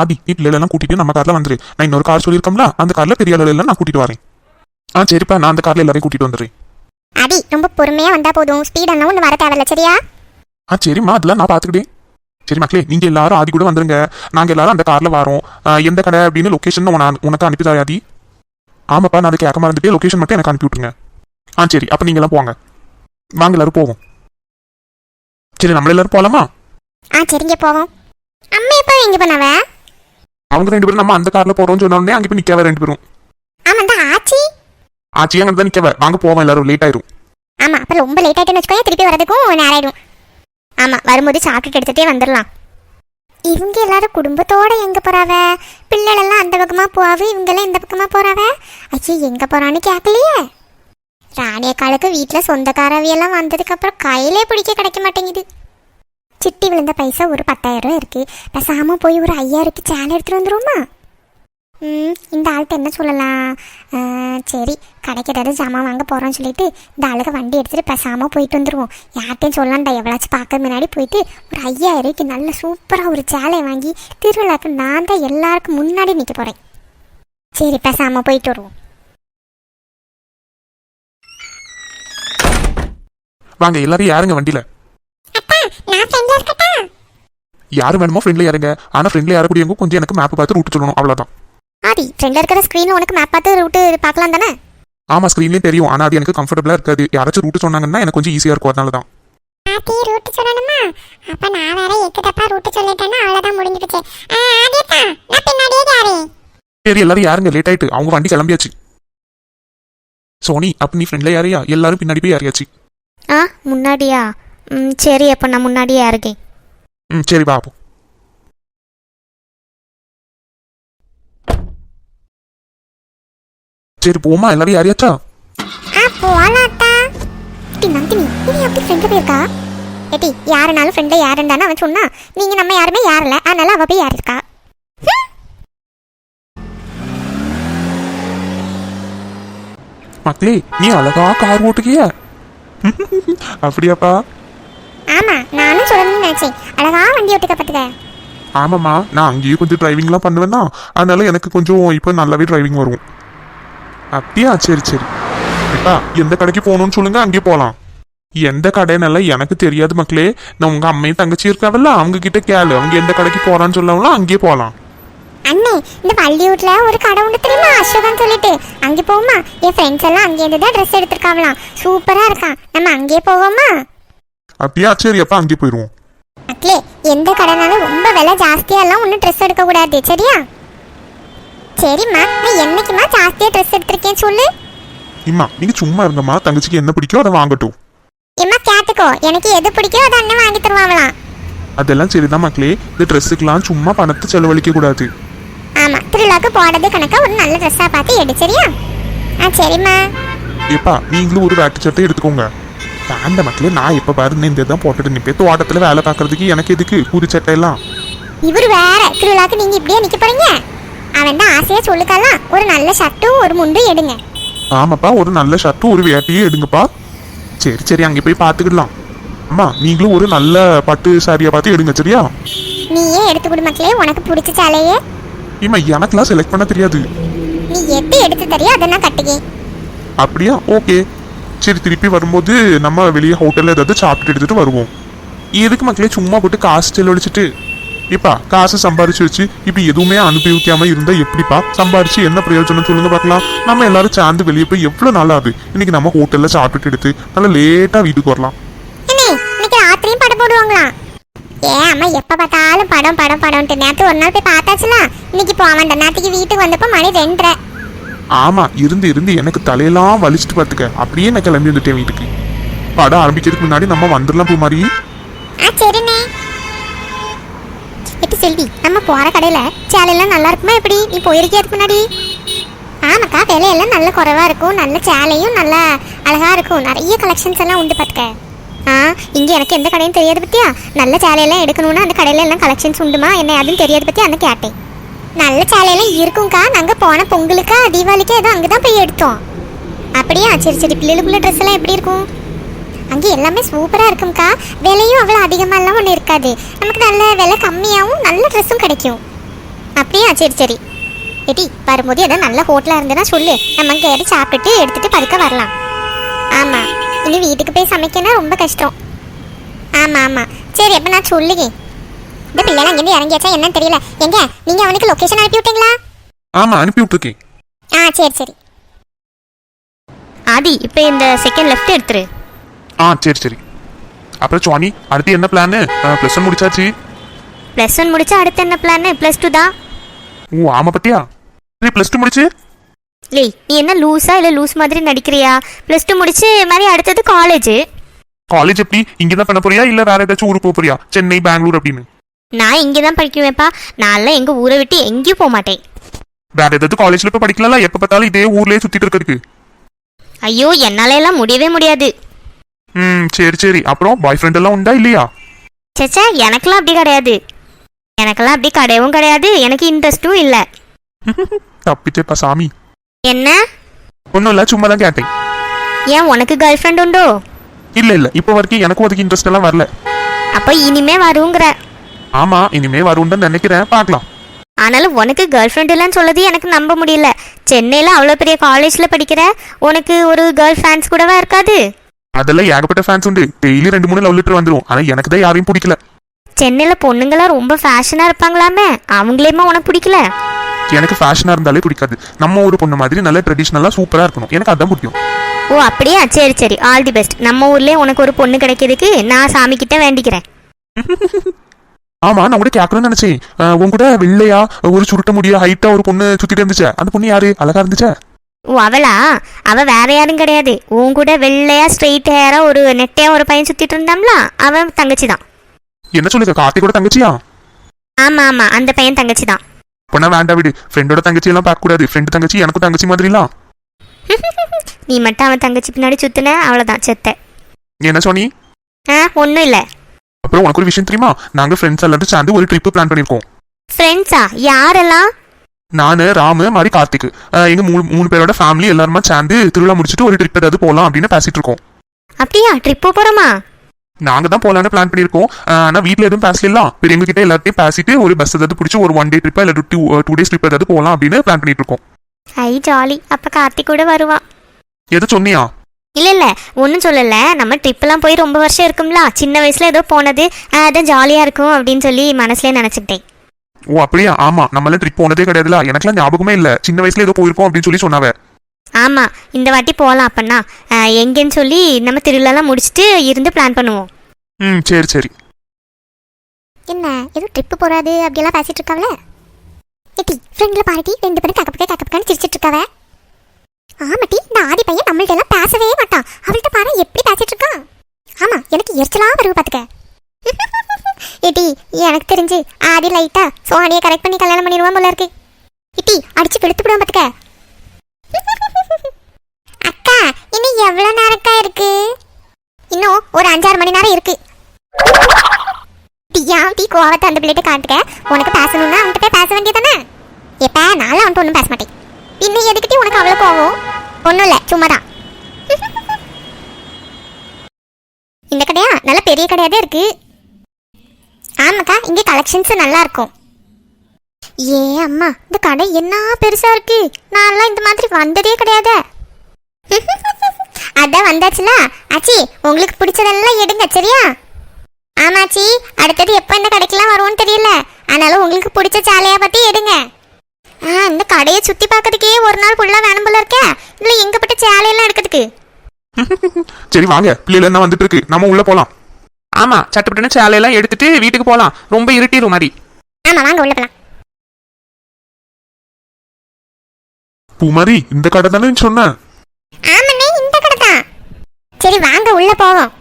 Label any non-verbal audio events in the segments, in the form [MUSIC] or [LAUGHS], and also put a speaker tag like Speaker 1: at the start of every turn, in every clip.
Speaker 1: ஆதி நீ பிள்ளைகளெல்லாம் கூட்டிட்டு நம்ம கார்ல வந்துரு. நான் இன்னொரு கார் சொல்லியிருக்கோம்ல அந்த கார்ல பெரிய எல்லாம் நான் கூட்டிட்டு வரேன். ஆ சரிப்பா நான் அந்த கார்ல எல்லாரையும் கூட்டிட்டு வந்துடுறேன்.
Speaker 2: அடி ரொம்ப பொறுமையா வந்தா போதும். ஸ்பீடெல்லாம் ஒன்று வர தேவையில்ல சரியா?
Speaker 1: ஆ சரிம்மா அதெல்லாம் நான் பாத்துக்கிட்டேன். சரி மக்களே நீங்க எல்லாரும் ஆதி கூட வந்துருங்க. நாங்க எல்லாரும் அந்த கார்ல வரோம். எந்த கடை அப்படின்னு லொகேஷன் உனக்கு அனுப்பி தரேன் ஆதி. ஆமாப்பா நான் அதை கேட்க மறந்துட்டு லொகேஷன் மட்டும் எனக்கு அனுப்பி விட்டுருங்க. ஆ சரி அப்ப நீங்க எல்லாம் போங்க. வாங்க எல்லாரும் போவோம். சரி நம்ம எல்லாரும் போலாமா?
Speaker 2: ஆ சரிங்க போவோம். அம்மா எப்போ எங்க பண்ணவ
Speaker 1: அவங்க ரெண்டு பேரும் நம்ம அந்த கார்ல போறோம்னு சொன்ன உடனே அங்கே போய் நிக்கவ ரெண்டு பேரும்.
Speaker 2: ஆமா ஆச்சி.
Speaker 1: ஆச்சி அங்கே தான் நிக்கவ. வாங்க போவோம் எல்லாரும் லேட் ஆயிரும்.
Speaker 2: ஆமா அப்ப ரொம்ப லேட் ஆயிட்டுன்னு வச்சுக்கோங்க திருப்பி வரதுக்கும் நேரம் ஆயிடும் ஆமா வரும்போது சாப்பிட்டுட்டு எடுத்துட்டே வந்துடலாம். இவங்க எல்லாரும் குடும்பத்தோட எங்க போறாவ? பிள்ளைகள் எல்லாம் அந்த பக்கமா போவாவு? இவங்க எல்லாம் இந்த பக்கமா போறாவ? ஐயோ எங்க போறான்னு கேட்கலையே ராணியக்காளுக்கு வீட்டுல சொந்தக்காரவியெல்லாம் வந்ததுக்கு அப்புறம் கையிலே பிடிக்க கிடைக்க மாட்டேங்குது. சிட்டி விழுந்த பைசா ஒரு பத்தாயிரம் ரூபாய் இருக்கு. பேசாம போய் ஒரு ஐயாயிரத்து சேலை எடுத்துட்டு வந்துருவோமா? ம் இந்த ஆள்கிட்ட என்ன சொல்லலாம்? சரி கடைக்கு ஏதாவது ஜாமான் வாங்க போகிறோம்னு சொல்லிட்டு இந்த ஆளுக்கு வண்டி எடுத்துகிட்டு பேசாமல் போயிட்டு வந்துடுவோம் யார்ட்டையும் சொல்லலாம்டா எவ்வளாச்சும் பார்க்க முன்னாடி போயிட்டு ஒரு ஐயாயிரம் ரூபாய்க்கு நல்ல சூப்பராக ஒரு சேலை வாங்கி திருவிழாக்கு நான் தான் எல்லாருக்கும் முன்னாடி நிற்க போகிறேன் சரி பேசாமல் போயிட்டு வருவோம்.
Speaker 1: வாங்க எல்லாரும் யாருங்க வண்டியில்
Speaker 2: நான் ஃப்ரெண்டில் இருக்கட்டா
Speaker 1: யாரு வேணுமோ ஃப்ரெண்ட்ல யாருங்க ஆனா ஃப்ரெண்ட்ல யாரு கூடியவங்க கொஞ்சம் எனக்கு மேப் பார்த்து ரூட் சொல்லணும் அவ்வளவுதான்.
Speaker 2: ஆதி ஃப்ரெண்டில் இருக்கிற ஸ்க்ரீனில் உனக்கு மேப் பார்த்து ரூட்டு பார்க்கலாம் தானே?
Speaker 1: ஆமா ஸ்க்ரீன்லயும் தெரியும். ஆனா அது எனக்கு கம்ஃபர்டபுளா இருக்காது. யாராச்சும் ரூட் சொன்னாங்கன்னா எனக்கு கொஞ்சம் ஈஸியா இருக்கும் அதனால தான்
Speaker 2: ரூட்டு சொல்லணுமா? அப்ப நான் வேற எட்டு தப்பா ரூட்டு சொல்லிட்டேன்னா அவ்வளவுதான் நான் பின்னாடியே யாரேன்
Speaker 1: சரி எல்லாரும் யாருங்க? லேட் ஆயிட்டு. அவங்க வண்டி கிளம்பியாச்சு. சோனி அப்ப நீ ஃப்ரெண்ட்ல யாரையா எல்லாரும் பின்னாடி போய் யாரையாச்சு
Speaker 3: ஆ முன்னாடியா? ம் சரி அப்போ நான் முன்னாடியே இருக்கேன்
Speaker 1: ம் சரி பாப்போம். சரி போமா எல்லாரும் யாரையாச்சா
Speaker 2: ஆ போலாத்தா டி நந்தினி நீ அப்படி ஃப்ரெண்டு போயிருக்கா? ஏட்டி யாருனாலும் ஃப்ரெண்டு யாருந்தானே அவன் சொன்னா நீங்க நம்ம யாருமே யாரில்ல அதனால அவ போய் யார் இருக்கா
Speaker 1: மக்களே நீ அழகா கார் ஓட்டுக்கிய [LAUGHS] அப்படியாப்பா.
Speaker 2: ஆமா நானும் சொல்லணும்னு நினைச்சேன். அழகா வண்டி ஓட்டுக்க
Speaker 1: ஆமாம்மா நான் அங்கேயும் கொஞ்சம் டிரைவிங்லாம் பண்ணுவேன்னா அதனால எனக்கு கொஞ்சம் இப்போ நல்லாவே டிரைவிங் வரும். அப்படியா? சரி சரி. இப்பா எந்த கடைக்கு போகணும்னு சொல்லுங்க அங்கேயே போகலாம் எந்த கடைன்னெல்லாம் எனக்கு தெரியாது மக்களே. நான் உங்க அம்மையும் தங்கச்சி இருக்காவல்ல அவங்க கிட்ட கேளு. அவங்க எந்த கடைக்கு போறான்னு சொல்லலாம் அங்கேயே போகலாம்
Speaker 2: அண்ணே இந்த பள்ளியூட்ல ஒரு கடை உண்டு தெரியுமா? அசோகன் சொல்லிட்டு. அங்கே போகுமா என் ஃப்ரெண்ட்ஸ் எல்லாம் அங்கேருந்து தான் ட்ரெஸ் எடுத்திருக்காங்களாம் சூப்பரா இருக்கான். நம்ம அங்கேயே போவோமா?
Speaker 1: அப்படியா சரி அப்பா அங்கேயே போயிடுவோம்
Speaker 2: மக்களே எந்த கடைனாலும் ரொம்ப விலை ஜாஸ்தியா எல்லாம் ஒன்றும் ட்ரெஸ் எடுக்க கூடாது சரியா? சரிம்மா நான் என்னைக்குமா ஜாஸ்தியா ட்ரெஸ் எடுத்திருக்கேன் சொல்லு.
Speaker 1: இம்மா நீங்க சும்மா இருங்கம்மா தங்கச்சிக்கு என்ன பிடிக்கோ அதை வாங்கட்டும்.
Speaker 2: எம்மா கேட்டுக்கோ எனக்கு எது பிடிக்கோ அதை அண்ணன் வாங்கி தருவாங்களாம்.
Speaker 1: அதெல்லாம் சரிதான் மக்களே. இந்த ட்ரெஸ்ஸுக்கெல்லாம் சும்மா பணத்தை செலவழிக்க கூடாது
Speaker 2: ஆமா திருவிழாக்கு போடுறது கணக்கா ஒரு நல்ல ட்ரெஸ்ஸா பார்த்து எடு சரியா? ஆ சரிம்மா.
Speaker 1: ஏப்பா நீங்களும் ஒரு வேட்டு சட்டை எடுத்துக்கோங்க. அந்த மக்களே நான் எப்ப பாரு இந்த தான் போட்டுட்டு நிப்பேன். தோட்டத்துல வேலை பார்க்கறதுக்கு எனக்கு எதுக்கு? புது சட்டை எல்லாம்.
Speaker 2: இவர் வேற. திருவிழாக்கு நீங்க இப்படியே நிக்க போறீங்க? அவன் தான் ஆசையா சொல்லுக்கலாம் ஒரு நல்ல ஷர்ட்டும் ஒரு முண்டும் எடுங்க.
Speaker 1: ஆமாப்பா ஒரு நல்ல ஷர்ட்டும் ஒரு வேட்டையும் எடுங்கப்பா. சரி சரி அங்கே போய் பார்த்துக்கிடலாம். அம்மா நீங்களும் ஒரு நல்ல பட்டு சாரியா பார்த்து எடுங்க சரியா?
Speaker 2: நீயே எடுத்து கொடு மக்களே உனக்கு பிடிச்ச சேலையே.
Speaker 1: இம்மா எனக்கெல்லாம் செலக்ட் பண்ண தெரியாது.
Speaker 2: நீ எது எடுத்து தரியோ? அதை நான் கட்டுக்கேன்
Speaker 1: அப்படியா? ஓகே. சரி திருப்பி வரும்போது நம்ம வெளியே ஹோட்டலில் ஏதாவது சாப்பிட்டு எடுத்துட்டு வருவோம். எதுக்கு மக்களே சும்மா போட்டு காசு செலவழிச்சிட்டு? இப்பா காசு சம்பாரிச்சு வச்சு இப்போ எதுவுமே அனுபவிக்காம இருந்தா எப்படிப்பா? சம்பாரிச்சு என்ன பிரயோஜனம் சொல்லுங்க பார்க்கலாம். நம்ம எல்லாரும் சேர்ந்து வெளியே போய் எவ்வளவு நாள் ஆகுது? இன்னைக்கு நம்ம ஹோட்டல்ல சாப்பிட்டுட்டு எடுத்து நல்லா லேட்டா வீட்டுக்கு வரலாம்.
Speaker 2: ராத்திரியும் படம் போடுவாங்களாம் ஏன் அம்மா எப்ப பார்த்தாலும் படம் படம் படம்ட்டு நேற்று ஒரு நாள் போய் பார்த்தாச்சுல? இன்னைக்கு போக வேண்டாம் நேற்றுக்கு வீட்டுக்கு வந்தப்போ மணி ரெண்டரை.
Speaker 1: ஆமாம் இருந்து இருந்து எனக்கு தலையெல்லாம் வலிச்சிட்டு பார்த்துக்க அப்படியே நான் கிளம்பி வந்துட்டேன் வீட்டுக்கு. படம் ஆரம்பிக்கிறதுக்கு முன்னாடி நம்ம வந்துடலாம் பூ மாதிரி
Speaker 2: ஆ எட்டு செல்வி நம்ம போகிற கடையில் சேலையெல்லாம் நல்லா இருக்குமா எப்படி? நீ போயிருக்கியா அதுக்கு முன்னாடி? ஆமாக்கா விலையெல்லாம் நல்ல குறைவாக இருக்கும். நல்ல சேலையும் நல்லா அழகாக இருக்கும். நிறைய கலெக்ஷன்ஸ் எல்லாம் உண்டு பார்த்துக்க ஆ இங்கே எனக்கு எந்த கடையும் தெரியாது பற்றியா நல்ல சேலையெல்லாம் எடுக்கணும்னா அந்த கடையில எல்லாம் கலெக்ஷன்ஸ் உண்டுமா? என்ன அதுவும் தெரியாது பற்றி அந்த கேட்டேன். நல்ல சேலையெல்லாம் இருக்கும்க்கா. நாங்கள் போன பொங்கலுக்கா தீபாவளிக்கா ஏதோ அங்கதான் போய் எடுத்தோம். அப்படியா? சரி சரி. பிள்ளைகளுக்குள்ள ட்ரெஸ் எல்லாம் எப்படி இருக்கும்? அங்கே எல்லாமே சூப்பராக இருக்கும்க்கா. விலையும் அவ்வளோ அதிகமாகலாம் ஒன்றும் இருக்காது. நமக்கு நல்ல விலை கம்மியாகவும் நல்ல ட்ரெஸ்ஸும் கிடைக்கும். அப்படியா? சரி சரி. எடி வரும்போது ஏதாவது நல்ல ஹோட்டலாக இருந்ததுன்னா சொல்லு. நம்ம கேட்டு சாப்பிட்டுட்டு எடுத்துகிட்டு பதுக்க வரலாம். ஆமாம் இனி வீட்டுக்கு போய் சமைக்கனா ரொம்ப கஷ்டம். ஆமாம் ஆமாம் சரி அப்போ நான் சொல்லுங்க இந்த பிள்ளைலாம் அங்கேருந்து இறங்கியாச்சா என்னன்னு தெரியல. எங்க? நீங்கள் அவனுக்கு லொக்கேஷன் அனுப்பி விட்டீங்களா?
Speaker 1: ஆமா அனுப்பி விட்டுருக்கேன்.
Speaker 2: ஆ சரி சரி.
Speaker 3: ஆதி இப்போ இந்த செகண்ட் லெஃப்ட் எடுத்துரு.
Speaker 1: ஆ சரி சரி. அப்புறம் சுவாமி அடுத்து என்ன பிளான் ப்ளஸ் ஒன் முடிச்சாச்சு.
Speaker 3: ப்ளஸ் ஒன் முடிச்சா அடுத்து என்ன பிளான் ப்ளஸ் டூ தான்.
Speaker 1: ஓ ஆமா பத்தியா சரி ப்ளஸ் டூ முடிச்சு.
Speaker 3: லேய் நீ என்ன லூஸா இல்லை லூஸ் மாதிரி நடிக்கிறியா? ப்ளஸ் டூ முடிச்சு மாதிரி அடுத்தது காலேஜ்
Speaker 1: காலேஜ் எப்படி? இங்க தான் பண்ண போறியா? இல்ல வேற ஏதாச்சும் ஊருக்கு போக போறியா? சென்னை பெங்களூர் அப்படின்னு.
Speaker 3: நான் இங்கே தான் படிக்குவேன்ப்பா நான்லாம் எங்கள் ஊரை விட்டு எங்கேயும் போக மாட்டேன்.
Speaker 1: வேற ஏதாச்சும் காலேஜ்ல போய் படிக்கலாம் எப்ப பார்த்தாலும் இதே ஊர்லயே சுத்திட்டு இருக்கிறதுக்கு.
Speaker 3: ஐயோ என்னால எல்லாம் முடியவே முடியாது.
Speaker 1: ம் சரி சரி. அப்புறம் பாய் ஃப்ரெண்ட் எல்லாம் உண்டா இல்லையா?
Speaker 3: சேச்சா எனக்கெல்லாம் அப்படி கிடையாது. எனக்கெல்லாம் அப்படி கிடையவும் கிடையாது. எனக்கு இன்ட்ரெஸ்ட்டும் இல்லை. [LAUGHS]
Speaker 1: தப்பிச்சேப்பா சாமி.
Speaker 3: என்ன?
Speaker 1: ஒன்றும் இல்லை சும்மா தான் கேட்டேன்.
Speaker 3: ஏன் உனக்கு கேர்ள் ஃப்ரெண்ட் உண்டோ?
Speaker 1: இல்ல இல்ல. இப்போ வரைக்கும் எனக்கும் அதுக்கு இன்ட்ரெஸ்ட் எல்லாம் வரல.
Speaker 3: அப்போ இனிமே வருங்கிற.
Speaker 1: ஆமா இனிமே வரும்னு நினைக்கிறேன் பார்க்கலாம்.
Speaker 3: ஆனாலும் உனக்கு கேர்ள் ஃப்ரெண்ட் இல்லைன்னு சொல்லது எனக்கு நம்ப முடியல. சென்னையில் அவ்வளோ பெரிய காலேஜில் படிக்கிற உனக்கு ஒரு கேர்ள் ஃப்ரெண்ட்ஸ் கூடவா இருக்காது?
Speaker 1: அதெல்லாம் ஏகப்பட்ட ஃபேன்ஸ் உண்டு. டெய்லி ரெண்டு மூணு லவ் லெட்டர் வந்துரும். ஆனா எனக்கு தான் யாரையும் பிடிக்கல.
Speaker 3: சென்னையில் பொண்ணுங்களாம் ரொம்ப ஃபேஷனாக இருப்பாங்களாமே? அவங்களேமா உனக்கு பிடிக்கல?
Speaker 1: எனக்கு ஃபேஷனா இருந்தாலே பிடிக்காது. நம்ம ஊர் பொண்ணு மாதிரி நல்ல ட்ரெடிஷ்னலா சூப்பரா இருக்கணும். எனக்கு அதான் பிடிக்கும்
Speaker 3: ஓ அப்படியா? சரி சரி. ஆல் தி பெஸ்ட் நம்ம ஊர்லேயே உனக்கு ஒரு பொண்ணு கிடைக்கிறதுக்கு நான் சாமி கிட்ட வேண்டிக்கிறேன். [LAUGHS]
Speaker 1: ஆமா நான் கூட கேட்கணும்னு நினைச்சேன். கூட வெள்ளையா ஒரு சுருட்ட முடியா ஹைட்டா ஒரு பொண்ணு சுத்திட்டு இருந்துச்சே. அந்த பொண்ணு யாரு? அழகா இருந்துச்சே?
Speaker 3: ஓ அவளா? அவ வேற யாரும் கிடையாது. உன் கூட வெள்ளையா ஸ்ட்ரெயிட் ஹேரா ஒரு நெட்டையா ஒரு பையன் சுத்திட்டு இருந்தாம்ல அவன் தங்கச்சி தான்
Speaker 1: என்ன சொல்லுங்க கார்த்தி கூட தங்கச்சியா?
Speaker 3: ஆமா ஆமா அந்த பையன் தங்கச்சி தான்
Speaker 1: பொண்ணா வேண்டாம் விடு. ஃப்ரெண்டோட தங்கச்சி எல்லாம் பார்க்க கூடாது. ஃப்ரெண்டு தங்கச்சி எனக்கும் தங்கச்சி மாதிரிலாம். [LAUGHS]
Speaker 3: நீ மட்டும் அவன் தங்கச்சி பின்னாடி சுத்தின அவ்வளவுதான் செத்த.
Speaker 1: என்ன சொன்னி
Speaker 3: ஆ ஒன்றும் இல்லை.
Speaker 1: அப்புறம் உனக்கு ஒரு விஷயம் தெரியுமா? நாங்க ஃப்ரெண்ட்ஸ் எல்லாரும் சேர்ந்து ஒரு ட்ரிப் பிளான் பண்ணிருக்கோம்
Speaker 3: ஃப்ரெண்ட்ஸா யாரெல்லாம்?
Speaker 1: நானு ராமு மாதிரி கார்த்திக். எங்க மூணு மூணு பேரோட ஃபேமிலி எல்லாருமா சேர்ந்து திருவிழா முடிச்சுட்டு ஒரு ட்ரிப் ஏதாவது போகலாம் அப்படின்னு பேசிட்டு இருக்கோம்.
Speaker 3: அப்படியா? ட்ரிப்பு போறோமா?
Speaker 1: நாங்க தான் போலான்னு பிளான் பண்ணிருக்கோம் அஹ், ஆனா வீட்ல எதுவும் பேசலாம் பெரியவங்க கிட்ட எல்லாத்தையும் பேசிட்டு ஒரு பஸ் ஏதாவது பிடிச்சி ஒரு ஒன் டே ட்ரிப்பா இல்ல டூ டூ டேஸ் ட்ரிப் ஏதாவது போகலாம் அப்படின்னு பிளான் பண்ணிட்டு இருக்கோம்.
Speaker 3: ஐ ஜாலி. அப்ப கார்த்திக் கூட வருவான்.
Speaker 1: எது சொன்னியா?
Speaker 3: இல்ல இல்ல. ஒன்றும் சொல்லல. நம்ம ட்ரிப்லாம் போய் ரொம்ப வருஷம் இருக்கும்ல. சின்ன வயசுல ஏதோ போனது. ஆ, அதான் ஜாலியா இருக்கும் அப்படின்னு சொல்லி மனசுலயே நினைச்சுக்கிட்டேன்.
Speaker 1: ஓ அப்படியா? ஆமா. நம்மளாம் ட்ரிப் போனதே கிடையாதுல. எனக்குலாம் ஞாபகமே இல்ல. சின்ன வயசுல ஏதோ போயிருக்கோம் அப்படின்னு சொல்லி சொன்னாவ.
Speaker 3: ஆமா. இந்த வாட்டி போகலாம் அப்பன்னா. எங்கேன்னு சொல்லி நம்ம திருவிழாலாம் முடிச்சுட்டு இருந்து பிளான் பண்ணுவோம்.
Speaker 1: ம் சரி சரி.
Speaker 2: என்ன? ஏதோ ட்ரிப்பு போறாது அப்படியெல்லாம் பேசிட்டு இருக்காவல? ஏட்டி ஃப்ரெண்ட்ல பாருட்டி ரெண்டு பேரும் கக்கப்பக்க கக்கப்பக்கான்னு சிரிச்சிட்டு இருக்காவ. ஆமாட்டி இந்த ஆதி பையன் நம்மள்ட்ட எல்லாம் பேசவே மாட்டான். அவள்கிட்ட பாரு எப்படி பேசிட்டு இருக்கான் ஆமா எனக்கு எரிச்சலா வருது பாத்துக்க. [LAUGHS] இட்டி எனக்கு தெரிஞ்சு ஆதி லைட்டா சோனியை கரெக்ட் பண்ணி கல்யாணம் பண்ணிடுவான் போல இருக்கு. இட்டி அடிச்சு கெடுத்து விடுவோம் பாத்துக்க. [LAUGHS] அக்கா இன்னும் எவ்வளவு நேரக்கா இருக்கு? இன்னும் ஒரு அஞ்சாறு மணி நேரம் இருக்கு. டீயா டீ கோவத்தை அந்த பிள்ளைகிட்ட காட்டுக்க. உனக்கு பேசணும்னா அவன்கிட்ட போய் பேச வேண்டியதானே எப்ப நானும் அவன்கிட்ட ஒன்றும் பேச மாட்டேன். இன்னும் எதுக்கிட்டே உனக்கு அவ்வளோ கோவம்? ஒன்றும் இல்லை சும்மா தான் இந்த கடையா? நல்ல பெரிய கடையாக இருக்கு. ஆமாக்கா இங்கே கலெக்ஷன்ஸ் நல்லா இருக்கும் ஏ அம்மா இந்த கடை என்ன பெருசா இருக்கு? நான்லாம் இந்த மாதிரி வந்ததே கிடையாது. அதான் வந்தாச்சுல. ஆச்சி உங்களுக்கு பிடிச்சதெல்லாம் எடுங்க சரியா? ஆமாச்சி அடுத்தது எப்போ இந்த கடைக்கெல்லாம் வருவோன்னு தெரியல. ஆனாலும் உங்களுக்கு பிடிச்ச சாலையை பற்றி எடுங்க. கடையை சுற்றி பார்க்கறதுக்கே ஒரு நாள் ஃபுல்லாக வேணும் போல இருக்க. இல்லை எங்கப்பட்ட சேலையெல்லாம் எடுக்கிறதுக்கு? [LAUGHS]
Speaker 1: சரி வாங்க. பிள்ளைல என்ன வந்துட்டு இருக்கு. நம்ம உள்ள போலாம்.
Speaker 4: ஆமா சட்டுப்பட்டுன்னு சேலையெல்லாம் எடுத்துட்டு வீட்டுக்கு போலாம். ரொம்ப இருட்டிடும் மாதிரி.
Speaker 2: ஆமாம் வாங்க உள்ள போகலாம்
Speaker 1: பூமாரி இந்த கடை தானே சொன்ன?
Speaker 2: ஆமாண்ணே இந்த கடை தான். சரி வாங்க உள்ள போவோம்.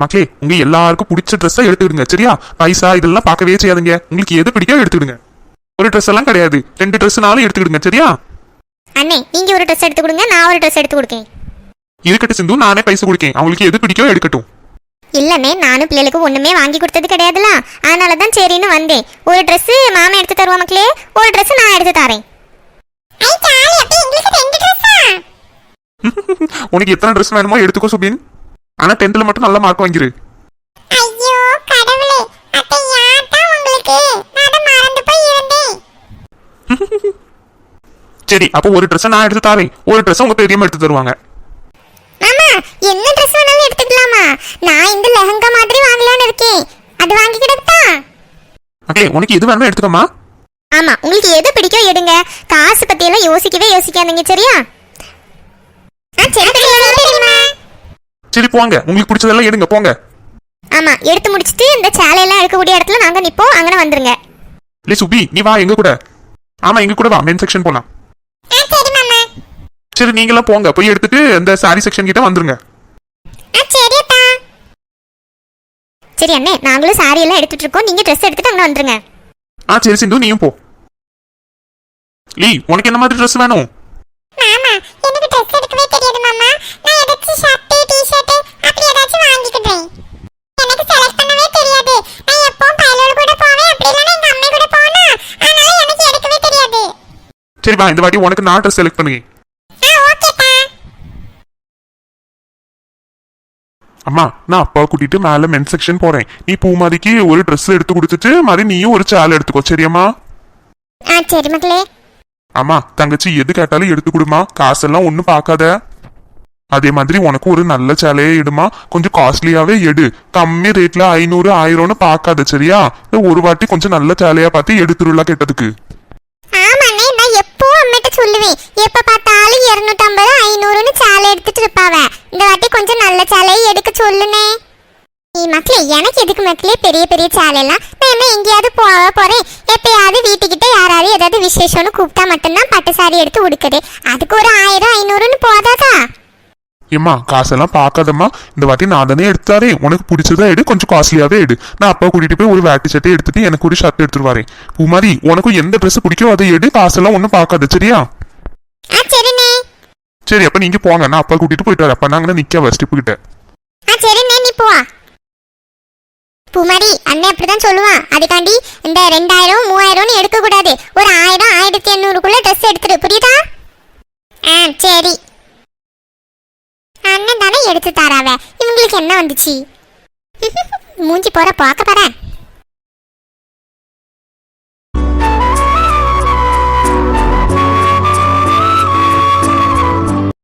Speaker 1: மக்களே உங்க எல்லாருக்கும் பிடிச்ச ட்ரெஸ்ஸா எடுத்துக்கிடுங்க சரியா? பைசா இதெல்லாம் பார்க்கவே செய்யாதுங்க. உங்களுக்கு எது பிடிக்கோ எடுத்துக்கிடுங்க. ஒரு ட்ரெஸ் எல்லாம் கிடையாது. ரெண்டு ட்ரெஸ்னாலும் எடுத்துக்கிடுங்க சரியா?
Speaker 2: அண்ணே நீங்கள் ஒரு ட்ரெஸ் எடுத்து கொடுங்க நான் ஒரு ட்ரெஸ் எடுத்து கொடுக்கேன்.
Speaker 1: இருக்கட்டும் சிந்து நானே பைசா கொடுக்கேன். அவங்களுக்கு எது பிடிக்கோ எடுக்கட்டும்.
Speaker 2: இல்லைண்ணே நானும் பிள்ளைகளுக்கு ஒன்றுமே வாங்கி கொடுத்தது கிடையாதுல. அதனால தான் சரின்னு வந்தேன். ஒரு ட்ரெஸ்ஸு மாமா எடுத்து தருவா மக்களே? ஒரு ட்ரெஸ் நான் எடுத்து தரேன். [LAUGHS]
Speaker 1: உனக்கு எத்தனை ட்ரெஸ் வேணுமோ எடுத்துக்கோ சுபின். ஆனா டென்த்ல மட்டும் நல்ல மார்க் வாங்கிரு
Speaker 2: ஐயோ கடவுளே அத்தை யார்தான் உங்களுக்கு நான் மறந்து போய்
Speaker 1: சரி அப்போ ஒரு ட்ரெஸ் நான் எடுத்து தரேன். ஒரு ட்ரெஸ் உங்க பெரியம்மா எடுத்து தருவாங்க.
Speaker 2: மாமா என்ன ட்ரெஸ் வேணாலும் எடுத்துக்கலாமா? நான் இந்த லெஹங்கா மாதிரி வாங்கலாம்னு இருக்கேன். அது வாங்கிக்கிடத்தா
Speaker 1: மக்களே உனக்கு எது வேணுமோ எடுத்துக்கம்மா.
Speaker 2: ஆமா உங்களுக்கு எது பிடிக்கோ எடுங்க. காசு பத்தி எல்லாம் யோசிக்கவே யோசிக்காதீங்க சரியா? ஆ சரி
Speaker 1: போங்க. உங்களுக்கு பிடிச்சதெல்லாம் எடுங்க போங்க.
Speaker 2: ஆமா எடுத்து முடிச்சிட்டு இந்த சேலையெல்லாம் இருக்கக்கூடிய இடத்துல நாங்க நிப்போம். அங்கன வந்துருங்க.
Speaker 1: லே சுபி நீ வா எங்க கூட. ஆமா எங்க கூட வா. மென் செக்ஷன் போலாம்.
Speaker 2: சரி
Speaker 1: நீங்களாம் போங்க. போய் எடுத்துட்டு இந்த சாரி செக்ஷன் கிட்ட வந்துருங்க.
Speaker 2: சரி அண்ணே நாங்களும் சாரி எல்லாம் எடுத்துட்டு இருக்கோம். நீங்க ட்ரெஸ் எடுத்துட்டு அங்க வந்துருங்க.
Speaker 1: ஆ சரி சிந்து நீயும் போ. லீ உனக்கு என்ன மாதிரி ட்ரெஸ் வேணும்? சரி வா இந்த வாட்டி உனக்கு நான் ட்ரெஸ் செலக்ட் பண்ணுங்க. அம்மா நான் அப்பாவை கூட்டிட்டு மேல மென் செக்ஷன் போறேன். நீ பூமாரிக்கு ஒரு Dress எடுத்து கொடுத்துட்டு மாதிரி நீயும் ஒரு சேலை எடுத்துக்கோ சரியாம்மா?
Speaker 2: சரி மக்களே.
Speaker 1: அம்மா தங்கச்சி எது கேட்டாலும் எடுத்து கொடுமா. காசெல்லாம் ஒன்றும் பார்க்காத. அதே மாதிரி உனக்கு ஒரு நல்ல சேலையே எடுமா. கொஞ்சம் காஸ்ட்லியாவே எடு. கம்மி ரேட்ல ஐநூறு ஆயிரம்னு பார்க்காத சரியா? ஒரு வாட்டி கொஞ்சம் நல்ல சேலையா பார்த்து எடுத்துருல கெட்டதுக்கு
Speaker 2: ஆமாண்ணே நான் எப்பவும் அம்மிட்ட சொல்லுவேன். எப்ப பார்த்தாலும் இருநூத்தம்பது ஐநூறுன்னு சேலை எடுத்துட்டு இருப்பாவ. இந்த வாட்டி கொஞ்சம் நல்ல சேலையை எடுக்க சொல்லுனே. நீ மக்களே எனக்கு எதுக்கு மக்களே பெரிய பெரிய சேலையெல்லாம்? நான் என்ன எங்கேயாவது போக போறேன். எப்பயாவது வீட்டுக்கிட்ட யாராவது ஏதாவது விசேஷம்னு கூப்பிட்டா மட்டும்தான் பட்டு சாரி எடுத்து உடுக்குது. அதுக்கு ஒரு ஆயிரம் ஐநூறுன்னு போதாதா?
Speaker 1: ஏம்மா காசெல்லாம் பார்க்காதம்மா. இந்த வாட்டி நான் தானே எடுத்தாரே. உனக்கு பிடிச்சதா எடு கொஞ்சம் காஸ்ட்லியாவே எடு. நான் அப்பா கூட்டிட்டு போய் ஒரு வேட்டி சட்டை எடுத்துட்டு எனக்கு ஒரு ஷர்ட் எடுத்துட்டு வரேன் பூமாரி உனக்கும் எந்த Dress பிடிக்கோ அதை எடு காசெல்லாம் ஒன்றும் பார்க்காத சரியா? சரி அப்ப நீங்க போங்க. நான் அப்பா கூட்டிட்டு போயிட்டு வரேன். அப்ப நாங்க நிக்க ஸ்டிப்பு கிட்ட
Speaker 2: பூமாரி அண்ணன் அப்படிதான் சொல்லுவான். அதுக்காண்டி இந்த ரெண்டாயிரம் மூவாயிரம்னு எடுக்க கூடாது ஒரு ஆயிரம் ஆயிரத்தி எண்ணூறுக்குள்ள ட்ரெஸ் எடுத்துரு. புரியுதா? ஆ சரி. அண்ணன் தானே எடுத்து தாராவ? இவங்களுக்கு என்ன வந்துச்சு? [LAUGHS] மூஞ்சி போற பார்க்க போறேன்.